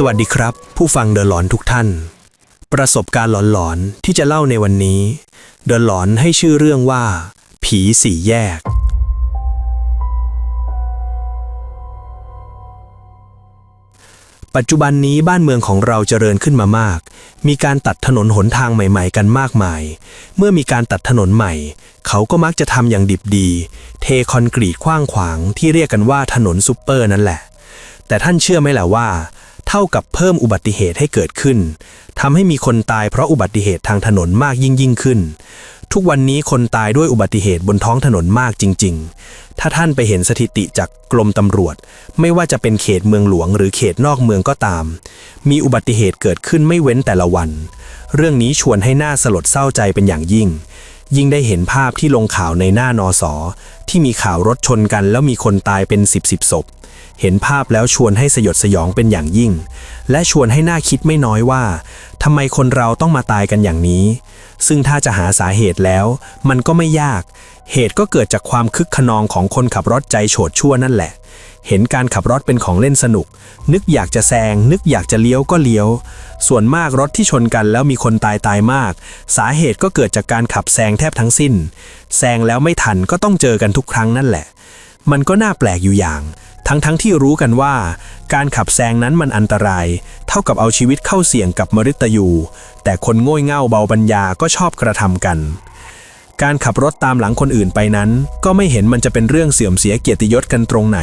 สวัสดีครับ ผู้ฟังเดอะหลอนทุกท่าน ประสบการณ์หลอนๆที่จะเล่าในวันนี้ เดอะหลอนให้ชื่อเรื่องว่า ผีสี่แยก ปัจจุบันนี้บ้านเมืองของเราเจริญขึ้นมามาก มีการตัดถนนหนทางใหม่ ๆ กันมากมาย เมื่อมีการตัดถนนใหม่ เขาก็มักจะทำอย่างดิบดี เทคอนกรีตกว้างขวางที่เรียกกันว่าถนนซุปเปอร์นั่นแหละ แต่ท่านเชื่อไหมล่ะว่า เท่ากับเพิ่มอุบัติเหตุให้เกิดขึ้นทำให้มีคนตายเพราะอุบัติเหตุทางถนนมากยิ่งยิ่งขึ้น ทุกวันนี้คนตายด้วยอุบัติเหตุบนท้องถนนมากจริง ๆ ถ้าท่านไปเห็นสถิติจากกรมตำรวจ ไม่ว่าจะเป็นเขตเมืองหลวงหรือเขตนอกเมืองก็ตาม มีอุบัติเหตุเกิดขึ้นไม่เว้นแต่ละวัน เรื่องนี้ชวนให้หน่าสลดเศร้าใจเป็นอย่างยิ่งยิ่งได้เห็นภาพที่ลงข่าวในหน้านอสอที่มีข่าวรถชนกันแล้วมีคนตายเป็นสิบสิบศพ เห็นภาพแล้วชวนให้สยดสยองเป็นอย่างยิ่ง และชวนให้น่าคิดไม่น้อยว่าทำไมคนเราต้องมาตายกันอย่างนี้ ซึ่งถ้าจะหาสาเหตุแล้ว มันก็ไม่ยาก เหตุก็เกิดจากความคึกขนองของคนขับรถใจโฉดชั่วนั่นแหละ เห็นการขับรถเป็นของเล่นสนุก นึกอยากจะแซง นึกอยากจะเลี้ยวก็เลี้ยว ส่วนมากรถที่ชนกันแล้วมีคนตายตายมาก สาเหตุก็เกิดจากการขับแซงแทบทั้งสิ้น แซงแล้วไม่ทันก็ต้องเจอกันทุกครั้งนั่นแหละ มันก็น่าแปลกอยู่อย่าง ทั้งทั้งที่รู้กันว่า การขับแซงนั้นมันอันตราย เท่ากับเอาชีวิตเข้าเสี่ยงกับมฤตยู แต่คนโง่เง่าเบาปัญญาก็ชอบกระทำกัน การขับรถตามหลังคนอื่นไปนั้น ก็ไม่เห็นมันจะเป็นเรื่องเสื่อมเสียเกียรติยศกันตรงไหน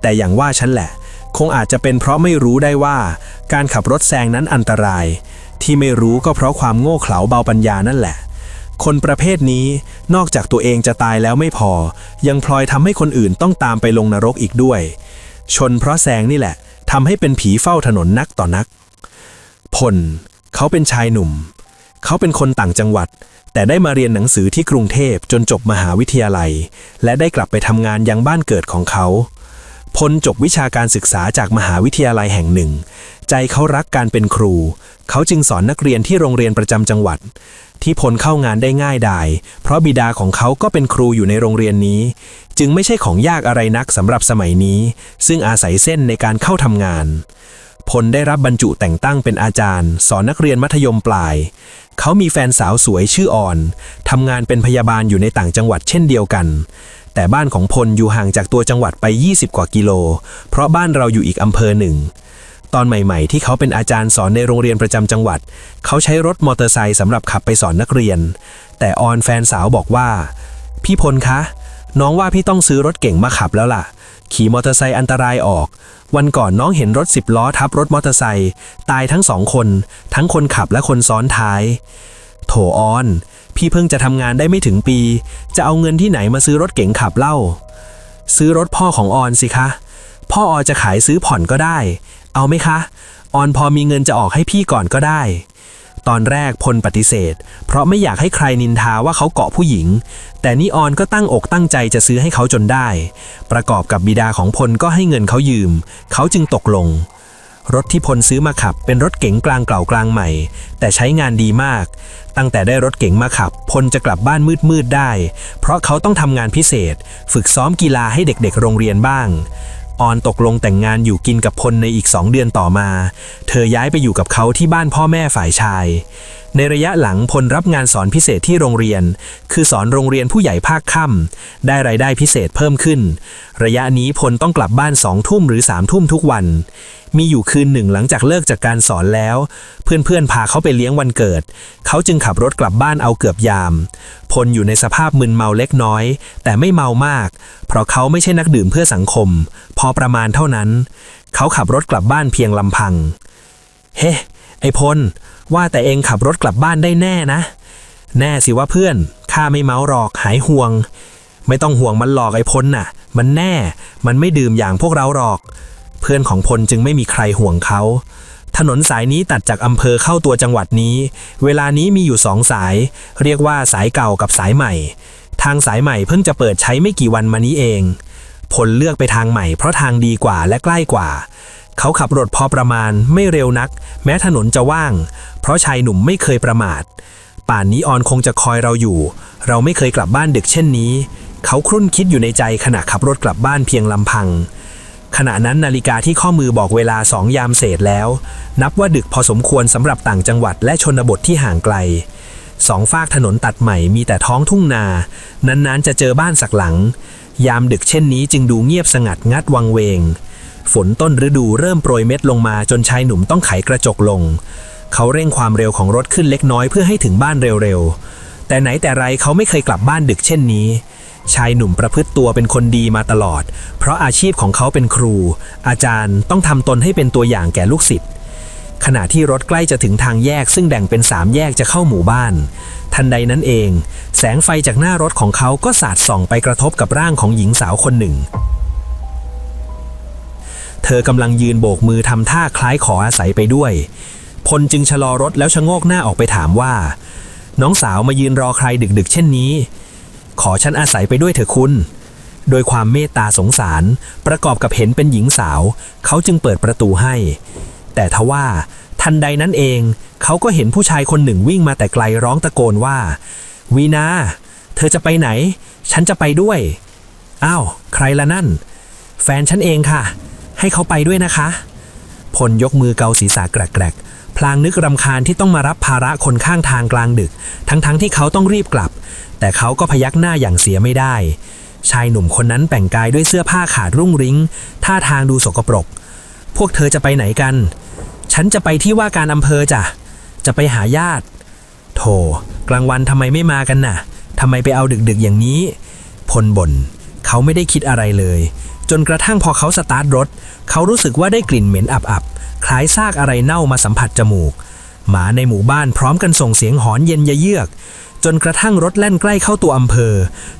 แต่อย่างว่าฉันแหละ คงอาจจะเป็นเพราะไม่รู้ได้ว่า การขับรถแซงนั้นอันตราย ที่ไม่รู้ก็เพราะความโง่เขลาเบาปัญญานั่นแหละ คนประเภทนี้นอกจากตัวเองจะตายแล้วไม่พอ ยังพลอยทำให้คนอื่นต้องตามไปลงนรกอีกด้วย ชนเพราะแซงนี่แหละทำให้เป็นผีเฝ้าถนนนักต่อนัก พล เขาเป็นชายหนุ่ม เขาเป็นคนต่างจังหวัด แต่ได้มาเรียนหนังสือที่กรุงเทพจนจบมหาวิทยาลัย และได้กลับไปทำงานยังบ้านเกิดของเขา พลจบวิชาการศึกษาจากมหาวิทยาลัยแห่งหนึ่ง ใจเขารักการเป็นครู เขาจึงสอนนักเรียนที่โรงเรียนประจำจังหวัด ที่พลเข้างานได้ง่ายดาย เพราะบิดาของเขาก็เป็นครูอยู่ในโรงเรียนนี้ จึงไม่ใช่ของยากอะไรนักสำหรับสมัยนี้ ซึ่งอาศัยเส้นในการเข้าทำงานพลได้รับบรรจุแต่งตั้งเป็นอาจารย์ สอนนักเรียนมัธยมปลาย เขามีแฟนสาวสวยชื่อออน ทำงานเป็นพยาบาลอยู่ในต่างจังหวัดเช่นเดียวกัน แต่บ้านของพลอยู่ห่างจากตัวจังหวัดไป 20 กว่ากิโล เพราะบ้านเราอยู่อีกอำเภอหนึ่ง ตอนใหม่ๆ ที่เขาเป็นอาจารย์สอนในโรงเรียนประจำจังหวัด เขาใช้รถมอเตอร์ไซค์สำหรับขับไปสอนนักเรียน แต่ออนแฟนสาวบอกว่า พี่พลคะ น้องว่าพี่ต้องซื้อรถเก่งมาขับแล้วล่ะ ขี่มอเตอร์ไซค์อันตรายออก วันก่อนน้องเห็นรถสิบล้อทับรถมอเตอร์ไซค์ตายทั้งสองคน ทั้งคนขับและคนซ้อนท้าย โถออน พี่เพิ่งจะทำงานได้ไม่ถึงปี จะเอาเงินที่ไหนมาซื้อรถเก๋งขับเล่า ซื้อรถพ่อของออนสิคะ พ่อออนจะขายซื้อผ่อนก็ได้ เอาไหมคะ ออนพอมีเงินจะออกให้พี่ก่อนก็ได้ ตอนแรกพลปฏิเสธ เพราะไม่อยากให้ใครนินทาว่าเขาเกาะผู้หญิง แต่นี่ออนก็ตั้งอกตั้งใจจะซื้อให้เขาจนได้ ประกอบกับบิดาของพลก็ให้เงินเขายืม เขาจึงตกลง รถที่พลซื้อมาขับเป็นรถเก๋งกลางเก่ากลางใหม่ แต่ใช้งานดีมาก ตั้งแต่ได้รถเก๋งมาขับ พลจะกลับบ้านมืดๆได้ เพราะเขาต้องทำงานพิเศษ ฝึกซ้อมกีฬาให้เด็กๆโรงเรียนบ้างออนตกลงแต่งงานอยู่กินกับพลในอีกสองเดือนต่อมา เธอย้ายไปอยู่กับเขาที่บ้านพ่อแม่ฝ่ายชาย ในระยะหลังพลรับงานสอนพิเศษที่โรงเรียน คือสอนโรงเรียนผู้ใหญ่ภาคค่ำได้รายได้พิเศษเพิ่มขึ้น ระยะนี้พลต้องกลับบ้านสองทุ่มหรือสามทุ่มทุกวัน มีอยู่คืนหนึ่งหลังจากเลิกจากการสอนแล้ว เพื่อนๆพาเขาไปเลี้ยงวันเกิด เขาจึงขับรถกลับบ้านเอาเกือบยาม พลอยู่ในสภาพมึนเมาเล็กน้อย แต่ไม่เมามาก เพราะเขาไม่ใช่นักดื่มเพื่อสังคม พอประมาณเท่านั้น เขาขับรถกลับบ้านเพียงลำพัง เฮ้ไอพล ว่าแต่เองขับรถกลับบ้านได้แน่นะ แน่สิว่าเพื่อน ข้าไม่เมาหรอกหายห่วง ไม่ต้องห่วงมันหลอกไอพลน่ะ มันแน่ มันไม่ดื่มอย่างพวกเราหรอก เพื่อนของพลจึงไม่มีใครห่วงเขาถนนสายนี้ตัดจากอำเภอเข้าตัวจังหวัดนี้ เวลานี้มีอยู่สองสาย เรียกว่าสายเก่ากับสายใหม่ ทางสายใหม่เพิ่งจะเปิดใช้ไม่กี่วันมานี้เองพลเลือกไปทางใหม่เพราะทางดีกว่าและใกล้กว่า เขาขับรถพอประมาณไม่เร็วนัก แม้ถนนจะว่าง เพราะชายหนุ่มไม่เคยประมาท ป่านนี้ออนคงจะคอยเราอยู่ เราไม่เคยกลับบ้านดึกเช่นนี้ เขาครุ่นคิดอยู่ในใจขณะขับรถกลับบ้านเพียงลำพัง ขณะนั้นนาฬิกาที่ข้อมือบอกเวลาสองยามเศษแล้ว นับว่าดึกพอสมควรสำหรับต่างจังหวัดและชนบทที่ห่างไกลสองฝากถนนตัดใหม่มีแต่ท้องทุ่งนา นานๆจะเจอบ้านสักหลัง ยามดึกเช่นนี้จึงดูเงียบสงัดงัดวังเวง ฝนต้นฤดูเริ่มโปรยเม็ดลงมาจนชายหนุ่มต้องไขกระจกลง เขาเร่งความเร็วของรถขึ้นเล็กน้อยเพื่อให้ถึงบ้านเร็วๆ แต่ไหนแต่ไรเขาไม่เคยกลับบ้านดึกเช่นนี้ ชายหนุ่มประพฤติตัวเป็นคนดีมาตลอด เพราะอาชีพของเขาเป็นครู อาจารย์ต้องทำตนให้เป็นตัวอย่างแก่ลูกศิษย์ขณะที่รถใกล้จะถึงทางแยกซึ่งแบ่งเป็นสามแยกจะเข้าหมู่บ้าน ทันใดนั้นเอง แสงไฟจากหน้ารถของเขาก็สาดส่องไปกระทบกับร่างของหญิงสาวคนหนึ่ง เธอกำลังยืนโบกมือทำท่าคล้ายขออาศัยไปด้วย พลจึงชะลอรถแล้วชะโงกหน้าออกไปถามว่า น้องสาวมายืนรอใครดึกๆ เช่นนี้ ขอฉันอาศัยไปด้วยเถอะคุณ โดยความเมตตาสงสารประกอบกับเห็นเป็นหญิงสาว เขาจึงเปิดประตูให้ แต่ทว่าทันใดนั้นเอง เขาก็เห็นผู้ชายคนหนึ่งวิ่งมาแต่ไกลร้องตะโกนว่า วีนา เธอจะไปไหน ฉันจะไปด้วย อ้าว ใครละนั่น แฟนฉันเองค่ะ ให้เขาไปด้วยนะคะ พลยกมือเกาศีรษะแกรกๆ พลางนึกรำคาญที่ต้องมารับภาระคนข้างทางกลางดึก ทั้งๆที่เขาต้องรีบกลับ แต่เขาก็พยักหน้าอย่างเสียไม่ได้ ชายหนุ่มคนนั้นแต่งกายด้วยเสื้อผ้าขาดรุ่งริ้ง ท่าทางดูสกปรก พวกเธอจะไปไหนกัน ฉันจะไปที่ว่าการอำเภอจ้ะ จะไปหาญาติโธ่กลางวันทำไมไม่มากันน่ะทำไมไปเอาดึกๆอย่างนี้ พลบน่น เขาไม่ได้คิดอะไรเลย จนกระทั่งพอเขาสตาร์ทรถ เขารู้สึกว่าได้กลิ่นเหม็นอับๆคล้ายซากอะไรเน่ามาสัมผัสจมูก หมาในหมู่บ้านพร้อมกันส่งเสียงหอนเย็นยะเยือก จนกระทั่งรถแล่นใกล้เข้าตัวอำเภอ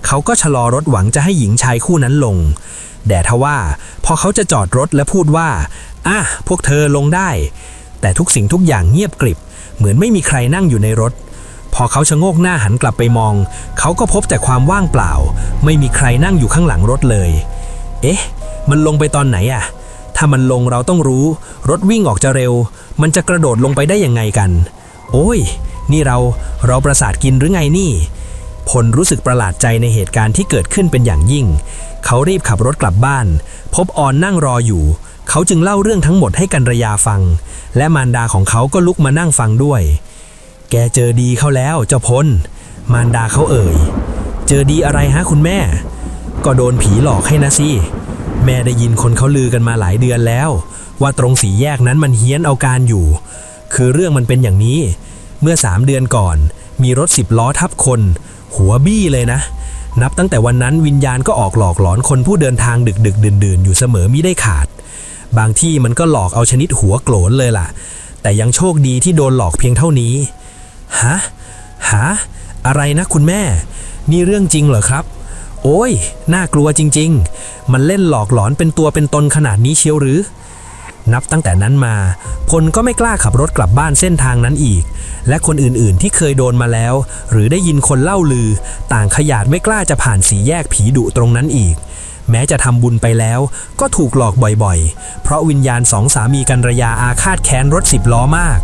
เขาก็ชะลอรถหวังจะให้หญิงชายคู่นั้นลง แต่ทว่า พอเขาจะจอดรถและพูดว่าอะพวกเธอลงได้ แต่ทุกสิ่งทุกอย่างเงียบกริบ เหมือนไม่มีใครนั่งอยู่ในรถ พอเขาชะโงกหน้าหันกลับไปมอง เขาก็พบแต่ความว่างเปล่า ไม่มีใครนั่งอยู่ข้างหลังรถเลย เอ๊ะ มันลงไปตอนไหนอะ ถ้ามันลงเราต้องรู้ รถวิ่งออกจะเร็ว มันจะกระโดดลงไปได้ยังไงกัน โอ้ย นี่เรา เราประสาทกินหรือไงนี่ พลรู้สึกประหลาดใจในเหตุการณ์ที่เกิดขึ้นเป็นอย่างยิ่ง เขารีบขับรถกลับบ้าน พบออนนั่งรออยู่ เขาจึงเล่าเรื่องทั้งหมดให้กันระยาฟัง และมารดาของเขาก็ลุกมานั่งฟังด้วย แกเจอดีเข้าแล้วเจ้าพล มารดาเขาเอ่ย เจอดีอะไรฮะคุณแม่ ก็โดนผีหลอกให้นะสิ แม่ได้ยินคนเขาลือกันมาหลายเดือนแล้ว ว่าตรงสีแยกนั้นมันเฮี้ยนเอาการอยู่ คือเรื่องมันเป็นอย่างนี้ เมื่อสามเดือนก่อน มีรถสิบล้อทับคน หัวบี้เลยนะ นับตั้งแต่วันนั้นวิญญาณก็ออกหลอกหลอนคนผู้เดินทางดึกดึกดื่นดื่นๆอยู่เสมอมิได้ขาด บางที่มันก็หลอกเอาชนิดหัวโกรนเลยล่ะ แต่ยังโชคดีที่โดนหลอกเพียงเท่านี้ ฮะฮะอะไรนะคุณแม่ นี่เรื่องจริงเหรอครับ โอ้ย น่ากลัวจริง ๆ มันเล่นหลอกหลอนเป็นตัวเป็นตนขนาดนี้เชียวหรือ นับตั้งแต่นั้นมา พลก็ไม่กล้าขับรถกลับบ้านเส้นทางนั้นอีก และคนอื่นๆที่เคยโดนมาแล้ว หรือได้ยินคนเล่าลือ ต่างขยาดไม่กล้าจะผ่านสีแยกผีดุตรงนั้นอีก แม้จะทำบุญไปแล้ว ก็ถูกหลอกบ่อยๆ เพราะวิญญาณสองสามีกันรยาอาฆาตแค้นรถสิบล้อมาก